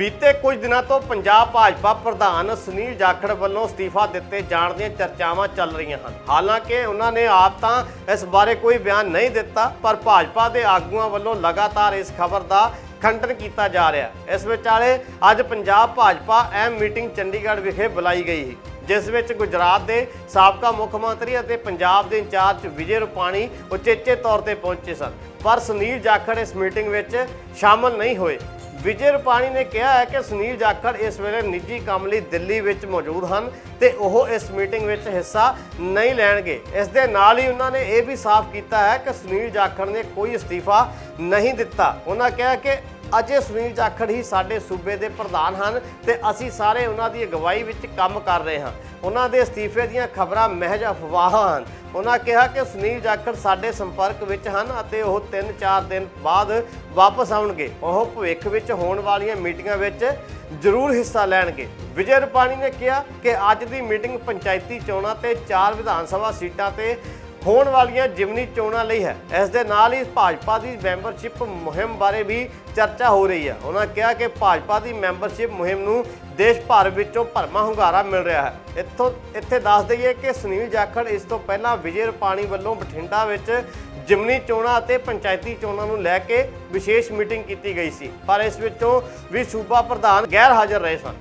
ਬੀਤੇ ਕੁਝ ਦਿਨਾਂ ਤੋਂ ਪੰਜਾਬ ਭਾਜਪਾ ਪ੍ਰਧਾਨ ਸੁਨੀਲ ਜਾਖੜ ਵੱਲੋਂ ਅਸਤੀਫਾ ਦਿੱਤੇ ਜਾਣ ਦੀਆਂ ਚਰਚਾਵਾਂ ਚੱਲ ਰਹੀਆਂ ਹਨ। ਹਾਲਾਂਕਿ ਉਹਨਾਂ ਨੇ ਆਪ ਤਾਂ ਇਸ ਬਾਰੇ ਕੋਈ ਬਿਆਨ ਨਹੀਂ ਦਿੱਤਾ, ਪਰ ਭਾਜਪਾ ਦੇ ਆਗੂਆਂ ਵੱਲੋਂ ਲਗਾਤਾਰ ਇਸ ਖਬਰ ਦਾ ਖੰਡਨ ਕੀਤਾ ਜਾ ਰਿਹਾ ਇਸ ਵਿਚਾਲੇ ਅੱਜ ਪੰਜਾਬ ਭਾਜਪਾ ਅਹਿਮ ਮੀਟਿੰਗ ਚੰਡੀਗੜ੍ਹ ਵਿਖੇ ਬੁਲਾਈ ਗਈ ਸੀ, ਜਿਸ ਵਿੱਚ ਗੁਜਰਾਤ ਦੇ ਸਾਬਕਾ ਮੁੱਖ ਮੰਤਰੀ ਅਤੇ ਪੰਜਾਬ ਦੇ ਇੰਚਾਰਜ ਵਿਜੇ ਰੁਪਾਣੀ ਉਚੇਚੇ ਤੌਰ ਤੇ ਪਹੁੰਚੇ ਸਨ। ਪਰ ਸੁਨੀਲ ਜਾਖੜ ਇਸ ਮੀਟਿੰਗ ਵਿੱਚ ਸ਼ਾਮਲ ਨਹੀਂ ਹੋਏ। ਵਿਜੇ ਰੁਪਾਣੀ ਨੇ ਕਿਹਾ ਹੈ ਕਿ ਸੁਨੀਲ ਜਾਖੜ ਇਸ ਵੇਲੇ ਨਿੱਜੀ ਕੰਮ ਲਈ ਦਿੱਲੀ ਵਿੱਚ ਮੌਜੂਦ ਹਨ ਤੇ ਉਹ ਇਸ ਮੀਟਿੰਗ ਵਿੱਚ ਹਿੱਸਾ ਨਹੀਂ ਲੈਣਗੇ। ਇਸ ਦੇ ਨਾਲ ਹੀ ਉਹਨਾਂ ਨੇ ਇਹ ਵੀ ਸਾਫ਼ ਕੀਤਾ ਹੈ ਕਿ ਸੁਨੀਲ ਜਾਖੜ ਨੇ ਕੋਈ ਅਸਤੀਫਾ ਨਹੀਂ ਦਿੱਤਾ। ਉਹਨਾਂ ਕਿਹਾ ਕਿ ਅਜੇ ਸੁਨੀਲ ਜਾਖੜ ਹੀ ਸਾਡੇ ਸੂਬੇ ਦੇ ਪ੍ਰਧਾਨ ਹਨ ਤੇ ਅਸੀਂ ਸਾਰੇ ਉਹਨਾਂ ਦੀ ਅਗਵਾਈ ਵਿੱਚ ਕੰਮ ਕਰ ਰਹੇ ਹਾਂ। ਉਹਨਾਂ ਦੇ ਅਸਤੀਫੇ ਦੀਆਂ ਖਬਰਾਂ ਮਹਿਜ ਅਫਵਾਹਾਂ ਹਨ। ਉਹਨਾਂ ਕਿਹਾ ਕਿ ਸੁਨੀਲ ਜਾਖੜ ਸਾਡੇ ਸੰਪਰਕ ਵਿੱਚ ਹਨ ਅਤੇ ਉਹ 3-4 ਦਿਨ ਬਾਅਦ ਵਾਪਸ ਆਉਣਗੇ। ਉਹ ਭਵਿੱਖ ਵਿੱਚ ਹੋਣ ਵਾਲੀਆਂ ਮੀਟਿੰਗਾਂ ਵਿੱਚ ਜ਼ਰੂਰ ਹਿੱਸਾ ਲੈਣਗੇ। ਵਿਜੇ ਰੁਪਾਣੀ ਨੇ ਕਿਹਾ ਕਿ ਅੱਜ ਦੀ ਮੀਟਿੰਗ ਪੰਚਾਇਤੀ ਚੋਣਾਂ ਤੇ ਚਾਰ ਵਿਧਾਨ ਸਭਾ ਸੀਟਾਂ ਤੇ ਹੋਣ ਵਾਲੀਆਂ ਜਿਮਨੀ ਚੋਣਾਂ ਲਈ ਹੈ। ਇਸ ਦੇ ਨਾਲ ਹੀ ਭਾਜਪਾ ਦੀ ਮੈਂਬਰਸ਼ਿਪ ਮੁਹਿੰਮ ਬਾਰੇ ਵੀ ਚਰਚਾ ਹੋ ਰਹੀ ਹੈ। ਉਹਨਾਂ ਕਿਹਾ ਕਿ ਭਾਜਪਾ ਦੀ ਮੈਂਬਰਸ਼ਿਪ ਮੁਹਿੰਮ ਨੂੰ ਦੇਸ਼ ਭਰ ਵਿੱਚੋਂ ਭਰਮਾ ਹੁੰਗਾਰਾ ਮਿਲ ਰਿਹਾ ਹੈ। ਇੱਥੋਂ, ਇੱਥੇ ਦੱਸ ਦਈਏ ਕਿ ਸੁਨੀਲ ਜਾਖੜ ਇਸ ਤੋਂ ਪਹਿਲਾਂ ਵਿਜੇ ਰੂਪਾਣੀ ਵੱਲੋਂ ਬਠਿੰਡਾ ਵਿੱਚ ਜਿਮਨੀ ਚੋਣਾਂ ਅਤੇ ਪੰਚਾਇਤੀ ਚੋਣਾਂ ਨੂੰ ਲੈ ਕੇ ਵਿਸ਼ੇਸ਼ ਮੀਟਿੰਗ ਕੀਤੀ ਗਈ ਸੀ। ਪਰ ਇਸ ਵਿੱਚੋਂ ਵੀ ਸੂਬਾ ਪ੍ਰਧਾਨ ਗੈਰ ਹਾਜ਼ਰ ਰਹੇ ਸਨ।